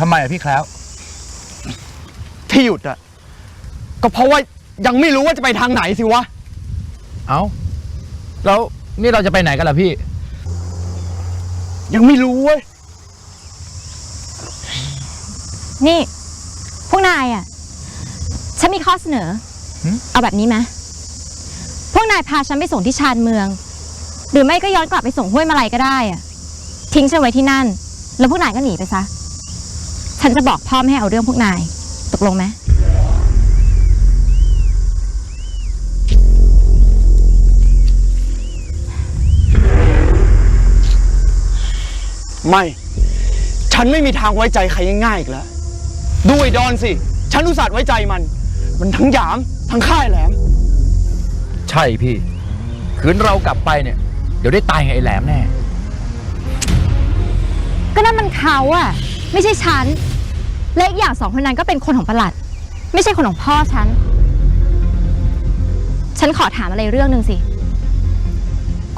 ทำไมอะพี่แคล้ว ที่หยุดอะก็เพราะว่ายังไม่รู้ว่าจะไปทางไหนสิวะ เอ้าแล้วนี่เราจะไปไหนกันล่ะพี่ ยังไม่รู้เว้ย นี่ พวกนายอะ ฉันมีข้อเสนอ หึ เอาแบบนี้ไหมพวกนายพาฉันไปส่งที่ชานเมือง หรือไม่ก็ย้อนกลับไปส่งห้วยมาลัยก็ได้อะ ทิ้งฉันไว้ที่นั่น แล้วพวกนายก็หนีไปซะ ฉันจะบอกพ่อไม่ให้เอาเรื่องพวกนาย ตกลงไหม ไม่ ฉันไม่มีทางไว้ใจใครง่ายๆอีกแล้ว ดูไอ้ดอนสิ ฉันอุตส่าห์ไว้ใจมัน มันทั้งหยาม ทั้งค่ายแหลม ใช่พี่ คืนเรากลับไปเนี่ย เดี๋ยวได้ตายไงไอ้แหลมแน่ ก็นั่นมันเขาอะไม่ใช่ฉัน และอีกอย่างสองคนนั้นก็เป็นคนของประหลัด ไม่ใช่คนของพ่อฉัน ฉันขอถามอะไรเรื่องหนึ่งสิ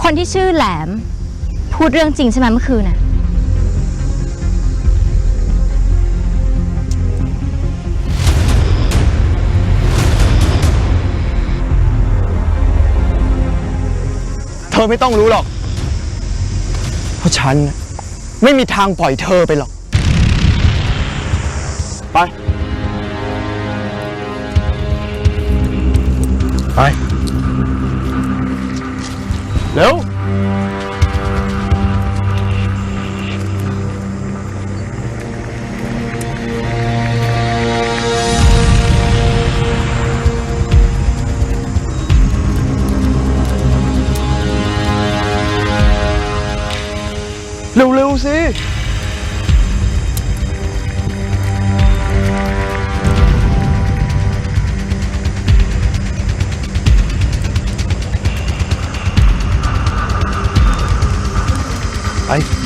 คนที่ชื่อแหลม พูดเรื่องจริงใช่ไหมเมื่อคืนน่ะ เธอไม่ต้องรู้หรอก เพราะฉันน่ะไม่มีทางปล่อยเธอไปหรอก ไปไปเร็ Bye.